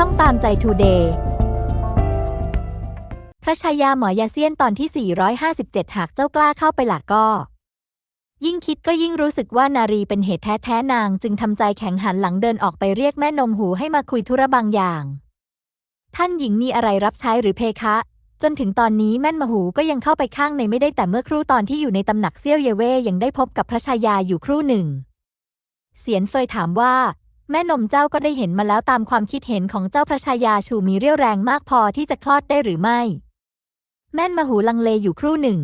ช่องตามใจทูเดย์พระชายาหมอยาเซียนตอนที่ 457 หากเจ้ากล้าเข้าไปหลักก็ ยิ่งคิดก็ยิ่งรู้สึกว่านารีเป็นเหตุแท้แท้ๆนาง จึงทำใจแข็งหันหลังเดินออกไปเรียกแม่นมหูให้มาคุยธุระบางอย่าง ท่านหญิงมีอะไรรับใช้หรือเพคะ จนถึงตอนนี้แม่นมหูก็ยังเข้าไปข้างในไม่ได้แต่เมื่อครู่ตอนที่อยู่ในตำหนักเซี่ยวเยเว่ยังได้พบกับพระชายาอยู่ครู่หนึ่งเสียนเฟยถามว่า แม่นมเจ้าก็ได้เห็นมาแล้วตามความคิดเห็นของเจ้าพระชายาชูมีเรี่ยวแรงมากพอที่จะคลอดได้หรือไม่ แม่นมหูลังเลอยู่ครู่หนึ่ง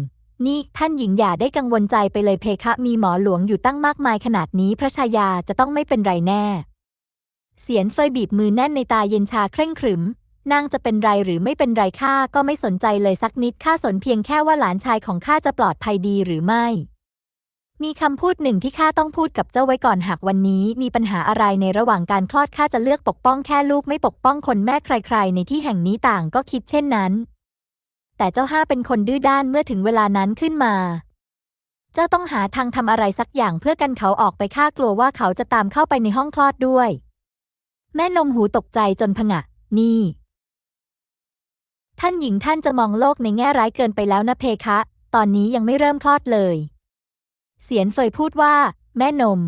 นี่ท่านหญิงอย่าได้กังวลใจไปเลยเพคะมีหมอหลวงอยู่ตั้งมากมายขนาดนี้พระชายาจะต้องไม่เป็นไรแน่ เสียนเฟยบีบมือแน่นในตาเย็นชาเคร่งขรึมนางจะเป็นไรหรือไม่เป็นไรข้าก็ไม่สนใจเลยสักนิดข้าสนเพียงแค่ว่าหลานชายของข้าจะปลอดภัยดีหรือไม่ มีคำพูดหนึ่งที่ข้าต้องพูดกับเจ้าไว้ก่อนหากวันนี้ มีปัญหาอะไรในระหว่างการคลอดข้าจะเลือกปกป้องแค่ลูกไม่ปกป้องคนแม่ใคร ๆ ในที่แห่งนี้ต่างก็คิดเช่นนั้น แต่เจ้าห้าเป็นคนดื้อด้านเมื่อถึงเวลานั้นขึ้นมา เจ้าต้องหาทางทำอะไรสักอย่างเพื่อกันเขาออกไปข้ากลัวว่าเขาจะตามเข้าไปในห้องคลอดด้วย แม่นมหูตกใจจนผงะ นี่ ท่านหญิงท่านจะมองโลกในแง่ร้ายเกินไปแล้วนะเพคะ ตอนนี้ยังไม่เริ่มคลอดเลย เสียนเฟยพูดว่า แม่นม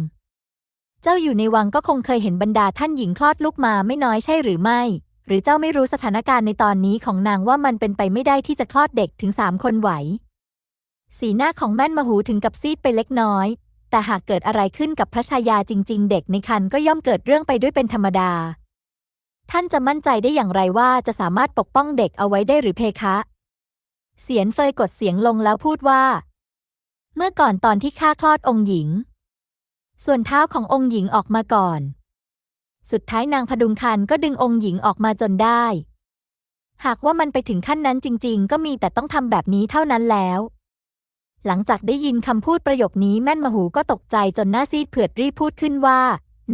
เจ้าอยู่ในวังก็คงเคยเห็นบรรดาท่านหญิงคลอดลูกมาไม่น้อยใช่หรือไม่ หรือเจ้าไม่รู้สถานการณ์ในตอนนี้ของนางว่ามันเป็นไปไม่ได้ที่จะคลอดเด็กถึงสามคนไหว สีหน้าของแม่นมหูถึงกับซีดไปเล็กน้อย แต่หากเกิดอะไรขึ้นกับพระชายาจริง ๆ เด็กในครรภ์ก็ย่อมเกิดเรื่องไปด้วยเป็นธรรมดา ท่านจะมั่นใจได้อย่างไรว่าจะสามารถปกป้องเด็กเอาไว้ได้หรือเพคะ เสียนเฟยกดเสียงลงแล้วพูดว่า เมื่อก่อนตอนที่ข้าคลอดองค์หญิง ส่วนเท้าขององค์หญิงออกมาก่อน สุดท้ายนางพดุงคันก็ดึงองค์หญิงออกมาจนได้ หากว่ามันไปถึงขั้นนั้นจริง ๆ ก็มีแต่ต้องทำแบบนี้เท่านั้นแล้ว หลังจากได้ยินคำพูดประโยคนี้แม่นมหูก็ตกใจจนหน้าซีดเผือดรีบพูดขึ้นว่า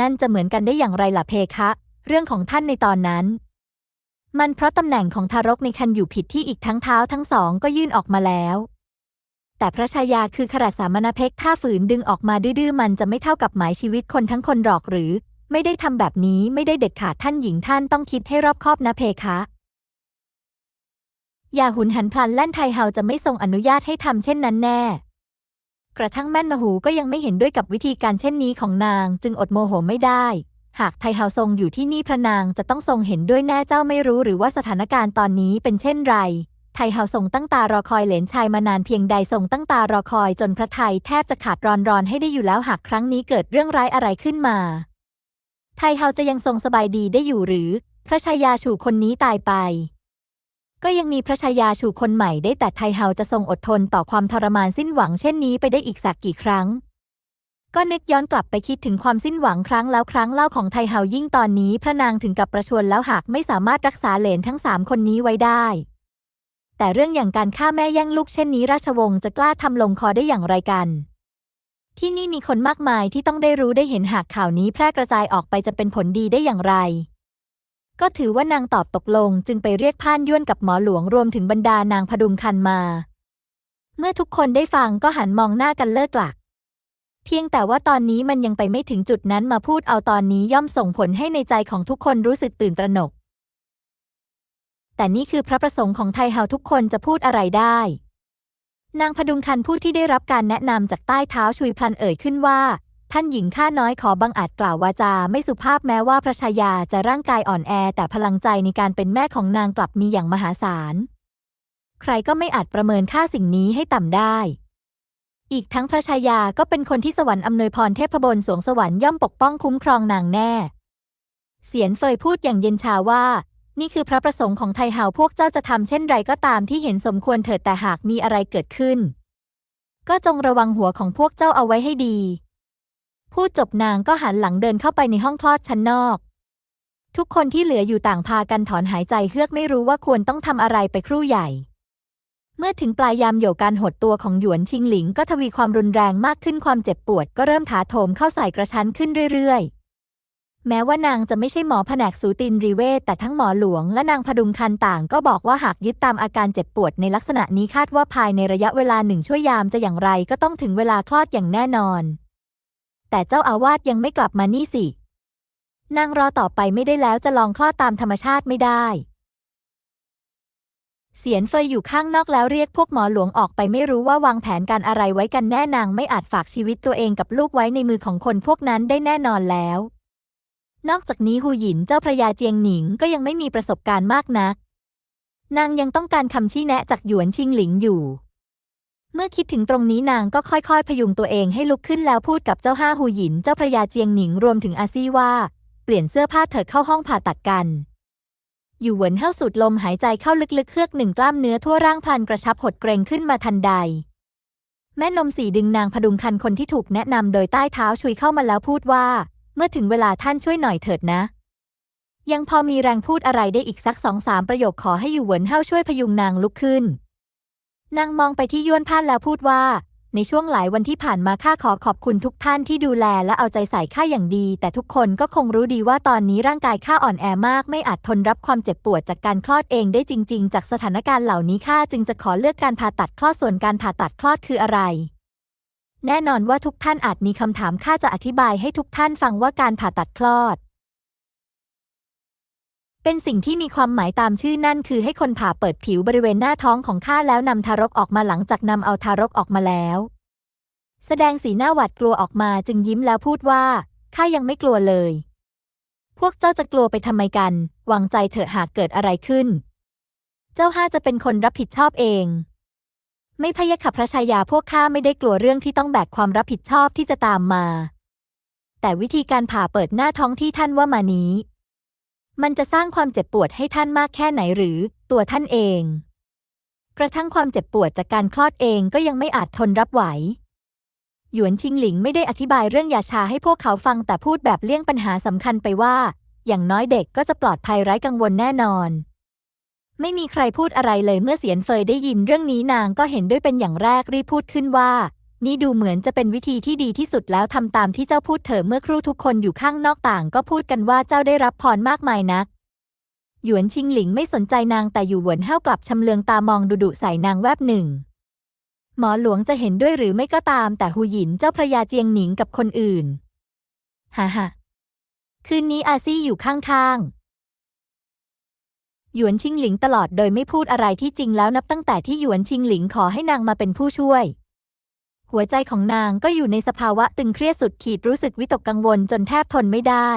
นั่นจะเหมือนกันได้อย่างไรล่ะเพคะ เรื่องของท่านในตอนนั้น มันเพราะตำแหน่งของทารกในครรภ์อยู่ผิดที่อีกทั้งเท้าทั้งสองก็ยื่นออกมาแล้ว แต่พระชายาคือขราสามณเพกถ้าฝืนดึงออกมาดื้อๆมันจะไม่เท่ากับหมายชีวิตคนทั้งคนหรอกหรือ ไม่ได้ทำแบบนี้ไม่ได้เด็ดขาดท่านหญิงท่านต้องคิดให้รอบคอบนะเพคะอย่าหุนหันพลันแล่นไทเฮาจะไม่ทรงอนุญาตให้ทำเช่นนั้นแน่ กระทั่งแม่นมหูก็ยังไม่เห็นด้วยกับวิธีการเช่นนี้ของนาง จึงอดโมโหไม่ได้ หากไทเฮาทรงอยู่ที่นี่พระนางจะต้องทรงเห็นด้วยแน่เจ้าไม่รู้หรือว่าสถานการณ์ตอนนี้เป็นเช่นไร ไทเฮาทรงตั้งตารอคอยเหลนชายมานานเพียงใดทรงตั้งตารอคอยจนพระไทยแทบจะขาดรอนรอนให้ได้อยู่แล้วหากครั้งนี้เกิดเรื่องร้ายอะไรขึ้นมา ไทเฮาจะยังทรงสบายดีได้อยู่หรือ พระชายาชูคนนี้ตายไป ก็ยังมีพระชายาชูคนใหม่ได้แต่ไทเฮาจะทรงอดทนต่อความทรมานสิ้นหวังเช่นนี้ไปได้อีกสักกี่ครั้งก็นึกย้อนกลับไปคิดถึงความสิ้นหวังครั้งแล้วครั้งเล่าของไทเฮายิ่งตอนนี้พระนางถึงกับประชวรแล้วหากไม่สามารถรักษาเหลนทั้งสามคนนี้ไว้ได้ แต่เรื่องอย่างการฆ่าแม่แย่งลูกเช่นนี้ราชวงศ์จะกล้าทำลงคอได้อย่างไรกัน ที่นี่มีคนมากมายที่ต้องได้รู้ได้เห็นหากข่าวนี้แพร่กระจายออกไปจะเป็นผลดีได้อย่างไร ก็ถือว่านางตอบตกลงจึงไปเรียกพ่านย้วนกับหมอหลวงรวมถึงบรรดานางพดุงคันมา เมื่อทุกคนได้ฟังก็หันมองหน้ากันเลิกหลัก เพียงแต่ว่าตอนนี้มันยังไปไม่ถึงจุดนั้นมาพูดเอาตอนนี้ย่อมส่งผลให้ในใจของทุกคนรู้สึกตื่นตระหนก แต่นี่คือพระประสงค์ของไทเฮาทุกคนจะพูดอะไรได้ นางพดุงคันผู้ที่ได้รับการแนะนำจากใต้เท้าชุยพลันเอ่ยขึ้นว่า ท่านหญิงข้าน้อยขอบังอาจกล่าววาจาไม่สุภาพแม้ว่าพระชายาจะร่างกายอ่อนแอ แต่พลังใจในการเป็นแม่ของนางกลับมีอย่างมหาศาล ใครก็ไม่อาจประเมินค่าสิ่งนี้ให้ต่ำได้ อีกทั้งพระชายาก็เป็นคนที่สวรรค์อำนวยพรเทพบลสวงสวรรค์ย่อมปกป้องคุ้มครองนางแน่ เสียนเฟยพูดอย่างเย็นชาว่า นี่คือพระประสงค์ของไทเฮาพวกเจ้าจะทำเช่นไรก็ตามที่เห็นสมควรเถิดแต่หากมีอะไรเกิดขึ้น ก็จงระวังหัวของพวกเจ้าเอาไว้ให้ดี พูดจบนางก็หันหลังเดินเข้าไปในห้องคลอดชั้นนอก ทุกคนที่เหลืออยู่ต่างพากันถอนหายใจเฮือกไม่รู้ว่าควรต้องทำอะไรไปครู่ใหญ่ เมื่อถึงปลายยามโยการหดตัวของหยวนชิงหลิงก็ทวีความรุนแรงมากขึ้นความเจ็บปวดก็เริ่มถาโถมเข้าใส่กระชั้นขึ้นเรื่อยๆ แม้ว่านางจะไม่ใช่หมอแผนกสูตินรีเวชแต่ทั้งหมอหลวงและนางพดุงคันต่างก็บอกว่าหากยึดตามอาการเจ็บปวดในลักษณะนี้คาดว่าภายในระยะเวลาหนึ่งชั่วยามจะอย่างไรก็ต้องถึงเวลาคลอดอย่างแน่นอน แต่เจ้าอาวาสยังไม่กลับมานี่สิ นางรอต่อไปไม่ได้แล้วจะลองคลอดตามธรรมชาติไม่ได้เสียนเฟยอยู่ข้างนอกแล้วเรียกพวกหมอหลวงออกไปไม่รู้ว่าวางแผนการอะไรไว้กันแน่นางไม่อาจฝากชีวิตตัวเองกับลูกไว้ในมือของคนพวกนั้นได้แน่นอนแล้ว นอกจากนี้หูหยินเจ้าพระยาเจียงหนิงก็ยังไม่มีประสบการณ์มากนัก นางยังต้องการคำชี้แนะจากหยวนชิงหลิงอยู่ เมื่อคิดถึงตรงนี้นางก็ค่อยๆ พยุงตัวเองให้ลุกขึ้นแล้วพูดกับเจ้าห้าหูหยินเจ้าพระยาเจียงหนิงรวมถึงอาซี่ว่า เปลี่ยนเสื้อผ้าเถิดเข้าห้องผ่าตัดกัน อยู่เหวินเฮ้าสูดลมหายใจเข้าลึกๆเฮือกหนึ่งกล้ามเนื้อทั่วร่างพลันกระชับหดเกรงขึ้นมาทันใด แม่นมสีดึงนางพดุงคันคนที่ถูกแนะนำโดยใต้เท้าชุยเข้ามาแล้วพูดว่า มื่อถึงเวลาท่านช่วยหน่อยเถิดนะ ยังพอมีแรงพูดอะไรได้อีกสักสองสามประโยคขอให้อยู่เหวินเฮาช่วยพยุงนางลุกขึ้น นางมองไปที่ย้วนพ่านแล้วพูดว่า ในช่วงหลายวันที่ผ่านมาข้าขอขอบคุณทุกท่านที่ดูแลและเอาใจใส่ข้าอย่างดี แต่ทุกคนก็คงรู้ดีว่าตอนนี้ร่างกายข้าอ่อนแอมากไม่อาจทนรับความเจ็บปวดจากการคลอดเองได้จริง ๆ จากสถานการณ์เหล่านี้ข้าจึงจะขอเลือกการผ่าตัดคลอดส่วนการผ่าตัดคลอดคืออะไร แน่นอนว่าทุกท่านอาจมีคำถามข้าจะอธิบายให้ทุกท่านฟังว่าการผ่าตัดคลอด เป็นสิ่งที่มีความหมายตามชื่อนั่นคือให้คนผ่าเปิดผิวบริเวณหน้าท้องของข้าแล้วนำทารกออกมาหลังจากนำเอาทารกออกมาแล้ว แสดงสีหน้าหวาดกลัวออกมาจึงยิ้มแล้วพูดว่าข้ายังไม่กลัวเลย พวกเจ้าจะกลัวไปทำไมกัน วางใจเถอะหากเกิดอะไรขึ้น เจ้าห้าจะเป็นคนรับผิดชอบเอง ไม่พยะขับพระชายาพวกข้าไม่ได้กลัวเรื่องที่ต้องแบกความรับผิดชอบที่จะตามมา แต่วิธีการผ่าเปิดหน้าท้องที่ท่านว่ามานี้ มันจะสร้างความเจ็บปวดให้ท่านมากแค่ไหนหรือ ตัวท่านเอง กระทั่งความเจ็บปวดจากการคลอดเองก็ยังไม่อาจทนรับไหว หยวนชิงหลิงไม่ได้อธิบายเรื่องยาชาให้พวกเขาฟังแต่พูดแบบเลี่ยงปัญหาสำคัญไปว่า อย่างน้อยเด็กก็จะปลอดภัยไร้กังวลแน่นอน ไม่มีใครพูดอะไรเลยเมื่อเสียนเฟยได้ยินเรื่องนี้นางก็เห็นด้วยเป็นอย่างแรกรีบพูดขึ้นว่า นี่ดูเหมือนจะเป็นวิธีที่ดีที่สุดแล้วทำตามที่เจ้าพูดเถอะเมื่อครู่ทุกคนอยู่ข้างนอกต่างก็พูดกันว่าเจ้าได้รับพรมากมายนัก หยวนชิงหลิงไม่สนใจนางแต่อยู่หวนเห้ากลับชำเลืองตามองดุดุใส่นางแวบหนึ่งหมอหลวงจะเห็นด้วยหรือไม่ก็ตาม แต่หูหยินเจ้าพระยาเจียงหนิงกับคนอื่น ฮ่าฮ่าคืนนี้อาซี่อยู่ข้างๆ หยวนชิงหลิงตลอดโดยไม่พูดอะไรที่จริงแล้วนับตั้งแต่ที่หยวนชิงหลิงขอให้นางมาเป็นผู้ช่วย หัวใจของนางก็อยู่ในสภาวะตึงเครียดสุดขีดรู้สึกวิตกกังวลจนแทบทนไม่ได้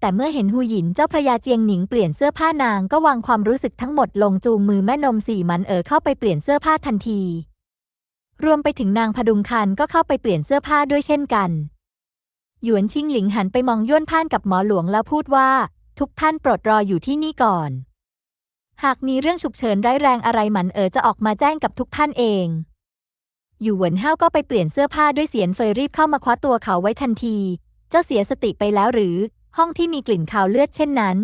แต่เมื่อเห็นหูหยินเจ้าพระยาเจียงหนิงเปลี่ยนเสื้อผ้านางก็วางความรู้สึกทั้งหมดลงจูงมือแม่นมสี่มันเอ๋อเข้าไปเปลี่ยนเสื้อผ้าทันที รวมไปถึงนางพดุงคันก็เข้าไปเปลี่ยนเสื้อผ้าด้วยเช่นกันหยวนชิงหลิงหันไปมองย้วนพ่านกับหมอหลวงแล้วพูดว่า ทุกท่านโปรดรออยู่ที่นี่ก่อน หากมีเรื่องฉุกเฉินร้ายแรงอะไรหมันเอ๋อจะออกมาแจ้งกับทุกท่านเองอยู่เหวินเฮาก็ไปเปลี่ยนเสื้อผ้าด้วยเสียนเฟยรีบเข้ามาคว้าตัวเขาไว้ทันที เจ้าเสียสติไปแล้วหรือ ห้องที่มีกลิ่นคาวเลือดเช่นนั้น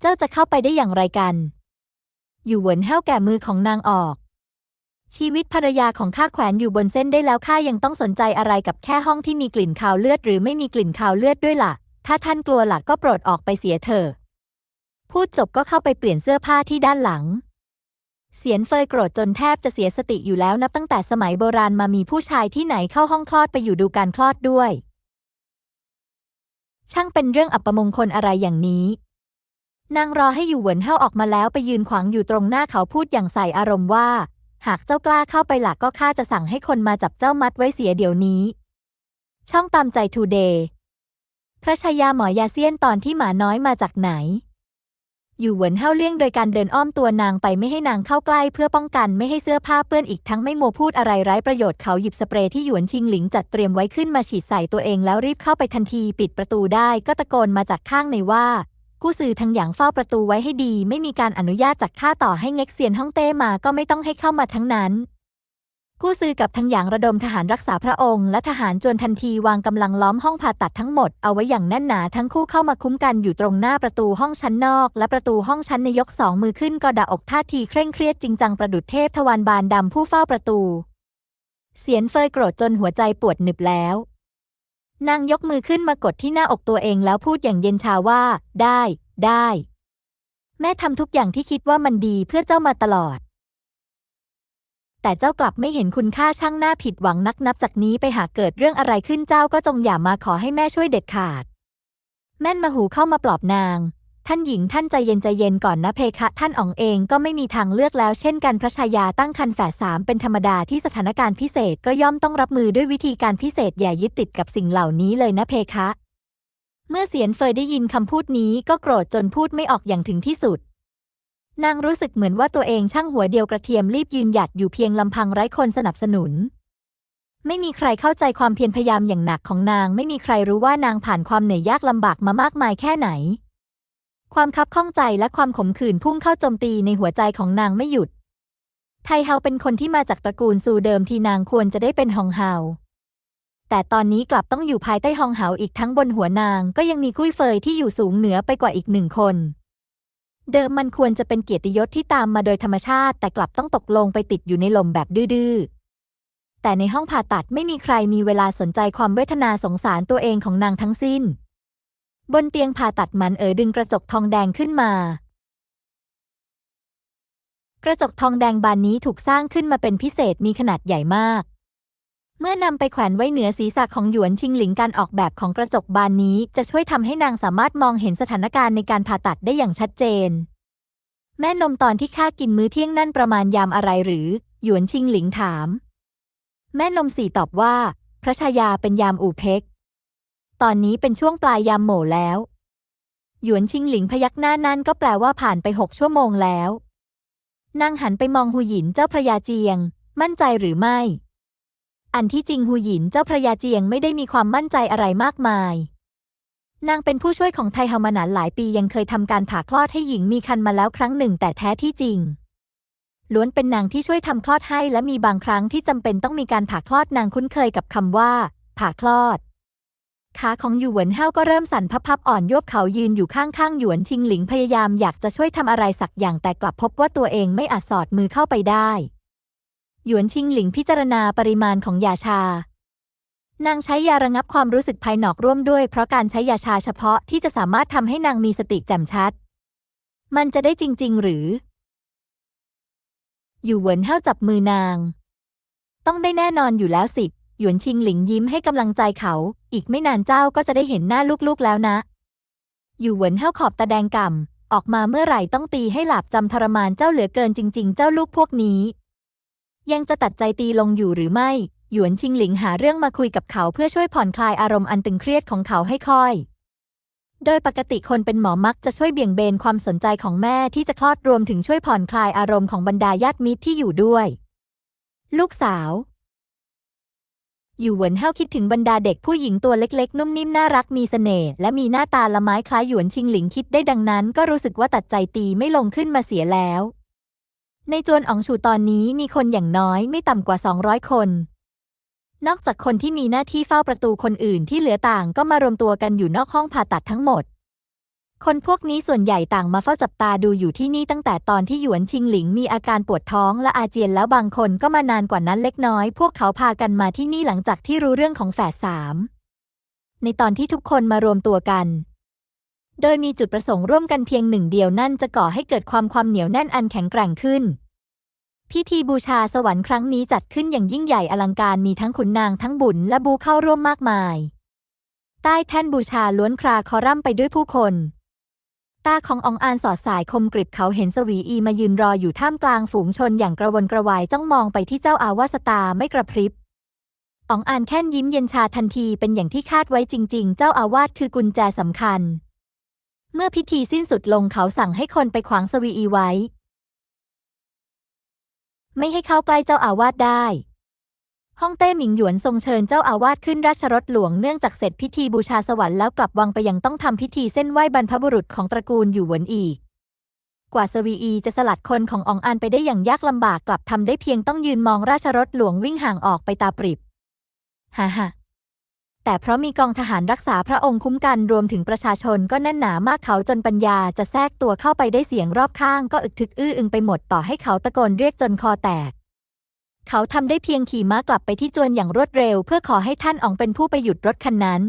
เจ้าจะเข้าไปได้อย่างไรกัน อยู่เหวินเฮาแก่มือของนางออก ชีวิตภรรยาของข้าแขวนอยู่บนเส้นได้แล้วข้ายังต้องสนใจอะไรกับแค่ห้องที่มีกลิ่นคาวเลือดหรือไม่มีกลิ่นคาวเลือดด้วยล่ะ ถ้าท่านกลัวหล่ะก็โปรดออกไปเสียเถอะ พูดจบก็เข้าไปเปลี่ยนเสื้อผ้าที่ด้านหลัง เสียนเฟยโกรธจนแทบจะเสียสติอยู่แล้วนับตั้งแต่สมัยโบราณมามีผู้ชายที่ไหนเข้าห้องคลอดไปอยู่ดูการคลอดด้วย ช่างเป็นเรื่องอัปมงคลอะไรอย่างนี้นางรอให้อยู่เหวินเฮาออกมาแล้วไปยืนขวางอยู่ตรงหน้าเขาพูดอย่างใส่อารมณ์ว่า หากเจ้ากล้าเข้าไปหลักก็ข้าจะสั่งให้คนมาจับเจ้ามัดไว้เสียเดี๋ยวนี้ ช่องตามใจทูเดย์ พระชายาหมอยาเซียนตอนที่หมาน้อยมาจากไหน อยู่เหวินเฮาเลี่ยงโดยการเดินอ้อมตัวนางไปไม่ให้นางเข้าใกล้เพื่อป้องกันไม่ให้เสื้อผ้าเปื้อนอีกทั้งไม่มัวพูดอะไรไร้ประโยชน์เขาหยิบสเปรย์ที่หยวนชิงหลิงจัดเตรียมไว้ขึ้นมาฉีดใส่ตัวเองแล้วรีบเข้าไปทันทีปิดประตูได้ก็ตะโกนมาจากข้างในว่ากู้ซือทั้งหยางเฝ้าประตูไว้ให้ดี ไม่มีการอนุญาตจากข้าต่อให้เง็กเซียนฮ่องเต้มาก็ไม่ต้องให้เข้ามาทั้งนั้น กู้ซื้อกับทั้งหยางระดมทหารรักษาพระองค์ และทหารจวนทันทีวางกำลังล้อมห้องผ่าตัดทั้งหมดเอาไว้อย่างแน่นหนาทั้งคู่เข้ามาคุ้มกันอยู่ตรงหน้าประตูห้องชั้นนอก และประตูห้องชั้นในยกสองมือขึ้นก็ดาอกท่าทีเคร่งเครียดจริงจังประดุจเทพทวารบานดำผู้เฝ้าประตู เสียนเฟยโกรธจนหัวใจปวดหนึบแล้ว นางยกมือขึ้นมากดที่หน้าอกตัวเองแล้วพูดอย่างเย็นชาว่า ได้ ได้ แม่ทำทุกอย่างที่คิดว่ามันดีเพื่อเจ้ามาตลอด แต่เจ้ากลับไม่เห็นคุณค่าช่างหน้าผิดหวังนักนับจากนี้ไปหากเกิดเรื่องอะไรขึ้นเจ้าก็จงอย่ามาขอให้แม่ช่วยเด็ดขาด แม่นมาหูเข้ามาปลอบนาง ท่านหญิงท่านใจเย็นใจเย็นก่อนนะเพคะ ท่านอ๋องเองก็ไม่มีทางเลือกแล้ว เช่นกันพระชายาตั้งคันแฝดสามเป็นธรรมดาที่สถานการณ์พิเศษก็ย่อมต้องรับมือด้วยวิธีการพิเศษอย่ายึดติดกับสิ่งเหล่านี้เลยนะเพคะ เมื่อเสียนเฟยได้ยินคำพูดนี้ก็โกรธจนพูดไม่ออกอย่างถึงที่สุด นางรู้สึกเหมือนว่าตัวเองช่างหัวเดียวกระเทียมรีบยืนหยัดอยู่เพียงลำพังไร้คนสนับสนุน ไม่มีใครเข้าใจความเพียรพยายามอย่างหนักของนาง ไม่มีใครรู้ว่านางผ่านความเหนื่อยยากลำบากมามากมายแค่ไหน ความคับข้องใจและความขมขื่นพุ่งเข้าโจมตีในหัวใจของนางไม่หยุด ไทเฮาเป็นคนที่มาจากตระกูลซูเดิมที่นางควรจะได้เป็นฮองเฮาแต่ตอนนี้กลับต้องอยู่ภายใต้ฮองเฮาอีกทั้งบนหัวนางก็ยังมีกุ้ยเฟยที่อยู่สูงเหนือไปกว่าอีกหนึ่งคน เดิมมันควรจะเป็นเกียรติยศที่ตามมาโดยธรรมชาติ แต่กลับต้องตกลงไปติดอยู่ในลมแบบดื้อๆ แต่ในห้องผ่าตัดไม่มีใครมีเวลาสนใจความเวทนาสงสารตัวเองของนางทั้งสิ้น บนเตียงผ่าตัดมันเอ๋อดึงกระจกทองแดงขึ้นมา กระจกทองแดงบานนี้ถูกสร้างขึ้นมาเป็นพิเศษมีขนาดใหญ่มาก มื่อนำไปแขวนไว้เหนือศีรษะของหยวนชิงหลิงการออกแบบของกระจกบานนี้ จะช่วยทำให้นางสามารถมองเห็นสถานการณ์ในการผ่าตัดได้อย่างชัดเจน แม่นมตอนที่ข้ากินมื้อเที่ยงนั่นประมาณยามอะไรหรือ หยวนชิงหลิงถาม แม่นมสี่ตอบว่า พระชายาเป็นยามอู่เพ็ก ตอนนี้เป็นช่วงปลายยามโหม่แล้ว หยวนชิงหลิงพยักหน้านั่นก็แปลว่าผ่านไปหกชั่วโมงแล้วนางหันไปมองหูหยินเจ้าพระยาเจียง มั่นใจหรือไม่ อันที่จริงหูหยินเจ้าพระยาเจียงไม่ได้มีความมั่นใจอะไรมากมาย นางเป็นผู้ช่วยของไทเฮามานานหลายปียังเคยทำการผ่าคลอดให้หญิงมีคันมาแล้วครั้งหนึ่งแต่แท้ที่จริง ล้วนเป็นนางที่ช่วยทำคลอดให้และมีบางครั้งที่จำเป็นต้องมีการผ่าคลอดนางคุ้นเคยกับคำว่า ผ่าคลอด ขาของหยวนเฮาก็เริ่มสั่นพับๆอ่อนโยบเขายืนอยู่ข้างๆหยวนชิงหลิงพยายามอยากจะช่วยทำอะไรสักอย่างแต่กลับพบว่าตัวเองไม่อาจสอดมือเข้าไปได้ หยวนชิงหลิงพิจารณาปริมาณของยาชา นางใช้ยาระงับความรู้สึกภายนอกร่วมด้วย เพราะการใช้ยาชาเฉพาะที่จะสามารถทำให้นางมีสติแจ่มชัด มันจะได้จริง ๆ หรือ อยู่เหวินเฮาจับมือนาง ต้องได้แน่นอนอยู่แล้วสิหยวนชิงหลิงยิ้มให้กำลังใจเขา อีกไม่นานเจ้าก็จะได้เห็นหน้าลูกๆแล้วนะ อยู่เหวินเฮาขอบตาแดงก่ำออกมาเมื่อไหร่ต้องตีให้หลาบจำทรมานเจ้าเหลือเกินจริง ๆ เจ้าลูกพวกนี้ ยังจะตัดใจตีลงอยู่หรือไม่ หยวนชิงหลิงหาเรื่องมาคุยกับเขาเพื่อช่วยผ่อนคลายอารมณ์อันตึงเครียดของเขาให้ค่อย โดยปกติคนเป็นหมอมักจะช่วยเบี่ยงเบนความสนใจของแม่ที่จะคลอดรวมถึงช่วยผ่อนคลายอารมณ์ของบรรดาญาติมิตรที่อยู่ด้วย ลูกสาวอยู่หวนเฮาคิดถึงบรรดาเด็กผู้หญิงตัวเล็กๆ นุ่มนิ่มน่ารักมีเสน่ห์และมีหน้าตาละไม้คล้ายหยวนชิงหลิงคิดได้ดังนั้น ก็รู้สึกว่าตัดใจตีไม่ลงขึ้นมาเสียแล้ว ในจวนอ๋องฉูตอนนี้มีคนอย่างน้อยไม่ต่ำกว่า 200 คน นอกจากคนที่มีหน้าที่เฝ้าประตูคนอื่นที่เหลือต่างก็มารวมตัวกันอยู่นอกห้องผ่าตัดทั้งหมด คนพวกนี้ส่วนใหญ่ต่างมาเฝ้าจับตาดูอยู่ที่นี่ตั้งแต่ตอนที่หยวนชิงหลิงมีอาการปวดท้องและอาเจียนแล้วบางคนก็มานานกว่านั้นเล็กน้อย พวกเขาพากันมาที่นี่หลังจากที่รู้เรื่องของแฝดสามในตอนที่ทุกคนมารวมตัวกัน โดยมีจุดประสงค์ร่วมกันเพียงหนึ่งเดียวนั่นจะก่อให้เกิดความความเหนียวแน่นอันแข็งแกร่งขึ้น พิธีบูชาสวรรค์ครั้งนี้จัดขึ้นอย่างยิ่งใหญ่อลังการมีทั้งขุนนางทั้งบุญและบูเข้าร่วมมากมาย ใต้แท่นบูชาล้วนคราคอร่ำไปด้วยผู้คนตาขององอานสอดสายคมกริบเขาเห็นสวีอีมายืนรออยู่ท่ามกลางฝูงชนอย่างกระวนกระวายจ้องมองไปที่เจ้าอาวาสตาไม่กระพริบอองอานแค่นยิ้มเย็นชาทันทีเป็นอย่างที่คาดไว้จริง ๆ เจ้าอาวาสคือกุญแจสำคัญ เมื่อพิธีสิ้นสุดลงเขาสั่งให้คนไปขวางสวีอีไว้ ไม่ให้เข้าใกล้เจ้าอาวาสได้ ฮ่องเต้หมิงหยวนทรงเชิญเจ้าอาวาสขึ้นราชรถหลวงเนื่องจากเสร็จพิธีบูชาสวรรค์แล้วกลับวังไปยังต้องทำพิธีเส้นไหว้บรรพบุรุษของตระกูลอยู่หวนอีก กว่าสวีอีจะสลัดคนของอองอันไปได้อย่างยากลำบากกลับทำได้เพียงต้องยืนมองราชรถหลวงวิ่งห่างออกไปตาปริบ ฮ่าฮ่า แต่เพราะมีกองทหารรักษาพระองค์คุ้มกันรวมถึงประชาชนก็แน่นหนามากเขาจนปัญญาจะแทรกตัวเข้าไปได้เสียงรอบข้างก็อึกทึกอื้ออึงไปหมดต่อให้เขาตะโกนเรียกจนคอแตก เขาทำได้เพียงขี่ม้ากลับไปที่จวนอย่างรวดเร็ว เพื่อขอให้ท่านอองเป็นผู้ไปหยุดรถคันนั้น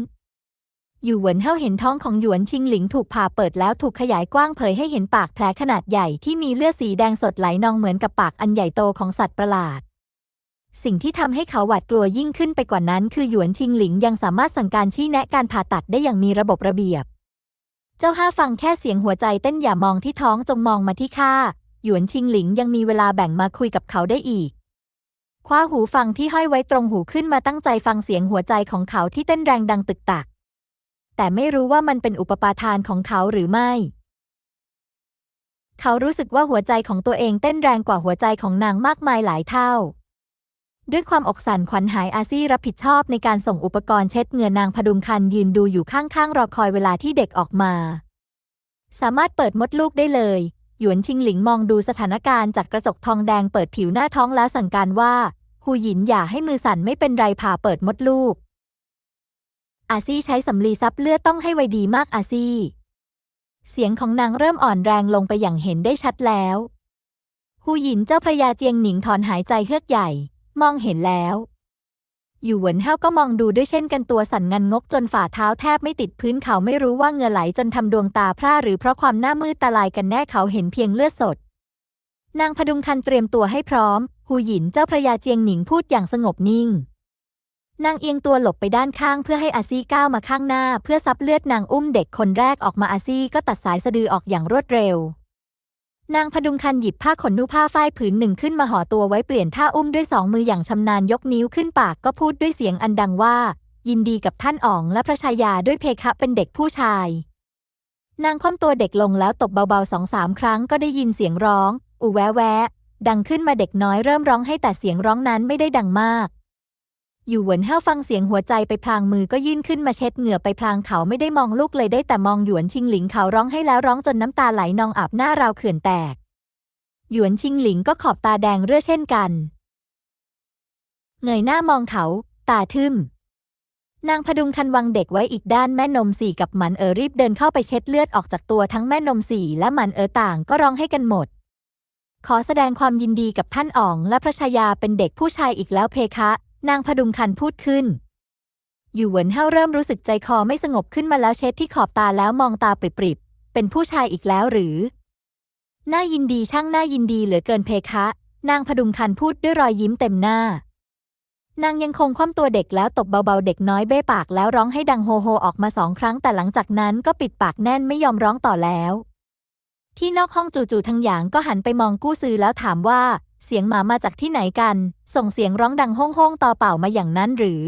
อยู่เหวินเฮาเห็นท้องของหยวนชิงหลิงถูกผ่าเปิดแล้วถูกขยายกว้างเผยให้เห็นปากแผลขนาดใหญ่ที่มีเลือดสีแดงสดไหลนองเหมือนกับปากอันใหญ่โตของสัตว์ประหลาด สิ่งที่ทำให้เขาหวาดกลัวยิ่งขึ้นไปกว่านั้น คือหยวนชิงหลิงยังสามารถสั่งการชี้แนะการผ่าตัดได้อย่างมีระบบระเบียบ เจ้าห้าฟังแค่เสียงหัวใจเต้นอย่ามองที่ท้องจงมองมาที่ข้าหยวนชิงหลิงยังมีเวลาแบ่งมาคุยกับเขาได้อีก คว้าหูฟังที่ห้อยไว้ตรงหูขึ้นมาตั้งใจฟังเสียงหัวใจของเขาที่เต้นแรงดังตึกตัก แต่ไม่รู้ว่ามันเป็นอุปปาทานของเขาหรือไม่ เขารู้สึกว่าหัวใจของตัวเองเต้นแรงกว่าหัวใจของนางมากมายหลายเท่า ด้วยความอกสั่นขวัญหายอาซี่รับผิดชอบในการส่งอุปกรณ์เช็ดเหงื่อนางพดุงคันยืนดูอยู่ข้างๆ รอคอยเวลาที่เด็กออกมา สามารถเปิดมดลูกได้เลย หยวนชิงหลิงมองดูสถานการณ์จากกระจกทองแดงเปิดผิวหน้าท้องแล้วสั่งการว่าหูหยินอย่าให้มือสั่นไม่เป็นไรผ่าเปิดมดลูก อาซี่ใช้สำลีซับเลือดต้องให้ไวดีมากอาซี่ เสียงของนางเริ่มอ่อนแรงลงไปอย่างเห็นได้ชัดแล้วหูหยินเจ้าพระยาเจียงหนิงถอนหายใจเฮือกใหญ่ มองเห็นแล้วอยู่หวนเฮาก็มองดูด้วยเช่นกันตัวสั่นงันงกจนฝ่าเท้าแทบไม่ติดพื้นเขาไม่รู้ว่าเงื่อไหลจนทำดวงตาพร่าหรือเพราะความหน้ามืดตาลายกันแน่เขาเห็นเพียงเลือดสด นางพดุงคันเตรียมตัวให้พร้อม หูหยินเจ้าพระยาเจียงหนิงพูดอย่างสงบนิ่ง นางเอียงตัวหลบไปด้านข้างเพื่อให้อาซี่ก้าวมาข้างหน้า เพื่อซับเลือดนางอุ้มเด็กคนแรกออกมาอาซี่ก็ตัดสายสะดือออกอย่างรวดเร็ว นางพดุงคันหยิบผ้าขนนุผ้าฝ้ายผืนหนึ่งขึ้นมาห่อตัวไว้เปลี่ยนท่าอุ้มด้วยสองมืออย่างชำนาญยกนิ้วขึ้นปากก็พูดด้วยเสียงอันดังว่า ยินดีกับท่านอ๋องและพระชายาด้วยเพคะเป็นเด็กผู้ชาย นางคว่ำตัวเด็กลงแล้วตบเบาๆสองสามครั้งก็ได้ยินเสียงร้อง อูแวะแวะดังขึ้นมาเด็กน้อยเริ่มร้องให้แต่เสียงร้องนั้นไม่ได้ดังมาก อยู่หวนเห้าฟังเสียงหัวใจไปพลางมือก็ยื่นขึ้นมาเช็ดเหงื่อไปพลางเขาไม่ได้มองลูกเลยได้แต่มองหยวนชิงหลิงเขาร้องให้แล้วร้องจนน้ำตาไหลนองอาบหน้าราวเขื่อนแตก หยวนชิงหลิงก็ขอบตาแดงเรื่อเช่นกัน เงยหน้ามองเขา ตาทึมนางพดุงคันวางเด็กไว้อีกด้านแม่นมสี่กับหมันเออรีบเดินเข้าไปเช็ดเลือดออกจากตัวทั้งแม่นมสี่และหมันเออต่างก็ร้องให้กันหมด ขอแสดงความยินดีกับท่านอ๋องและพระชายาเป็นเด็กผู้ชายอีกแล้วเพคะ นางพดุงคันพูดขึ้น อยู่เหวินเฮาเริ่มรู้สึกใจคอไม่สงบขึ้นมาแล้วเช็ดที่ขอบตาแล้วมองตาปริบๆ เป็นผู้ชายอีกแล้วหรือ น่ายินดีช่างน่ายินดีเหลือเกินเพคะ นางพดุงคันพูดด้วยรอยยิ้มเต็มหน้า นางยังคงคว่ำตัวเด็กแล้วตบเบาๆ เด็กน้อยเบ้ปากแล้วร้องให้ดังโฮโฮออกมาสองครั้งแต่หลังจากนั้นก็ปิดปากแน่นไม่ยอมร้องต่อแล้วที่นอกห้องจู่ๆทางหยางก็หันไปมองกู้ซือแล้วถามว่า เสียงหมามาจากที่ไหนกัน ส่งเสียงร้องดังห้องฮ้องต่อเป่ามาอย่างนั้นหรือ